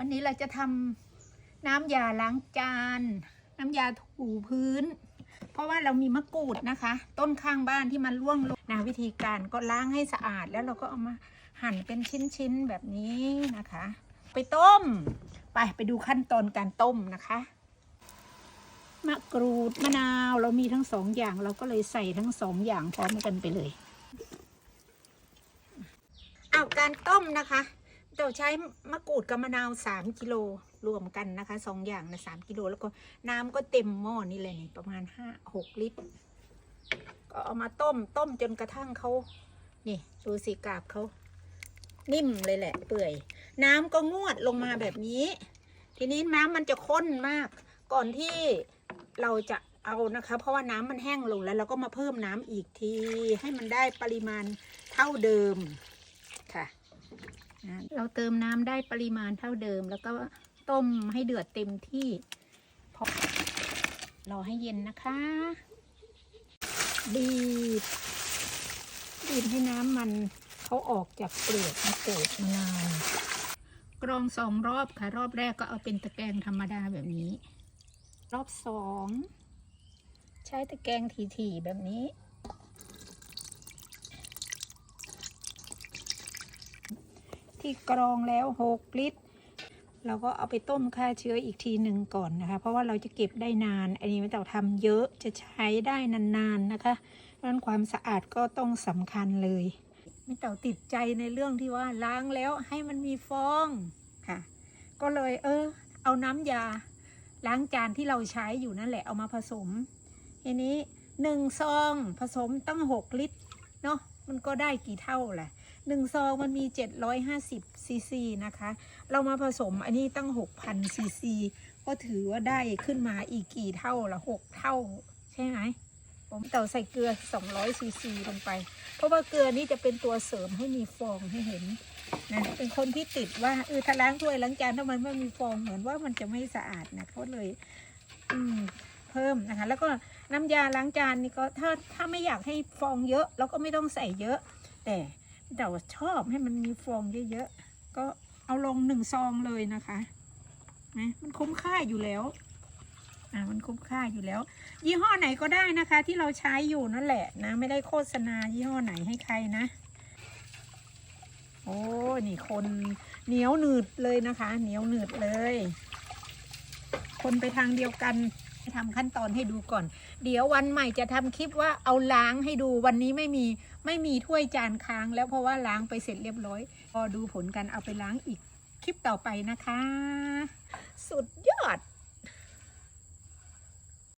วันนี้เราจะทำน้ำยาล้างจาน น้ำยาถูพื้น เพราะว่าเรามีมะกรูดนะคะ ต้นข้างบ้านที่มันร่วงลงนะวิธีการก็ล้างให้สะอาดแล้วเราก็เอามาหั่นเป็นชิ้นๆแบบนี้นะคะ ไปต้ม ไปไปดูขั้นตอนการต้มนะคะ มะกรูดมะนาวเรามีทั้งสองอย่างเราก็เลยใส่ทั้งสองอย่างพร้อมกันไปเลย เอาการต้มนะคะ เราใช้มะกรูดกับมะนาวสามกิโลรวมกันนะคะสองอย่างนะสามกิโลแล้วก็น้ำก็เต็มหม้อนี่เลยนี่ประมาณห้าหกลิตร ก็เอามาต้มต้มจนกระทั่งเขานี่ดูสิกาบเขานิ่มเลยแหละ เปื่อย น้ำก็งวดลงมาแบบนี้ ทีนี้น้ำมันจะข้นมาก ก่อนที่เราจะเอานะคะ เพราะว่าน้ำมันแห้งลงแล้วเราก็มาเพิ่มน้ำอีกที ให้มันได้ปริมาณเท่าเดิม เราเติมน้ำได้ปริมาณเท่าเดิม แล้วก็ต้มให้เดือดเต็มที่พอรอให้เย็นนะคะ บีบ บีบให้น้ำมันเขาออกจากเปลือกมะกรูดมะนาวกรองสองรอบค่ะ รอบแรกก็เอาเป็นตะแกรงธรรมดาแบบนี้ รอบสอง ใช้ตะแกรงถี่ๆแบบนี้ ที่กรองแล้วหกลิตร เราก็เอาไปต้มฆ่าเชื้ออีกทีหนึ่งก่อนนะคะ เพราะว่าเราจะเก็บได้นาน อันนี้ไม่ต้องทำเยอะจะใช้ได้นานๆนะคะเพราะนั้นความสะอาดก็ต้องสำคัญเลยไม่ต้องติดใจในเรื่องที่ว่าล้างแล้วให้มันมีฟองค่ะ ก็เลยเออ เอาน้ำยา ล้างจานที่เราใช้อยู่นั่นแหละเอามาผสมทีนี้หนึ่งซองผสมตั้งหกลิตรเนาะมันก็ได้กี่เท่าแหละ หนึ่งซองมันมีเจ็ดร้อยห้าสิบซีซีนะคะ เรามาผสมอันนี้ตั้งหกพันซีซีก็ถือว่าได้ขึ้นมาอีกกี่เท่าละหกเท่า ใช่ไหมผมเต่าใส่เกลือสองร้อยซีซีลงไป เพราะว่าเกลือนี่จะเป็นตัวเสริมให้มีฟองให้เห็นนะเป็นคนที่ติดว่าเออถ้าล้างถ้วยล้างจานถ้ามันไม่มีฟองเหมือนว่ามันจะไม่สะอาดนะเขาเลย อืมเพิ่มนะคะ แล้วก็น้ำยาล้างจานนี่ก็ถ้าถ้าไม่อยากให้ฟองเยอะ เราก็ไม่ต้องใส่เยอะ แต่ แต่ว่าชอบให้มันมีฟองเยอะๆ ก็เอาลงหนึ่งซองเลยนะคะนะมันคุ้มค่าอยู่แล้ว อ่า มันคุ้มค่าอยู่แล้ว ยี่ห้อไหนก็ได้นะคะ ที่เราใช้อยู่นั่นแหละนะ ไม่ได้โฆษณายี่ห้อไหนให้ใครนะ โอ้ นี่คนเหนียวหนืดเลยนะคะ เหนียวหนืดเลย คนไปทางเดียวกันทำขั้นตอนให้ดูก่อน เดี๋ยววันใหม่จะทำคลิปว่าเอาล้างให้ดูวันนี้ไม่มี ไม่มีถ้วยจานค้างแล้วเพราะว่าล้างไปเสร็จเรียบร้อย พอดูผลกันเอาไปล้างอีกคลิปต่อไปนะคะ สุดยอด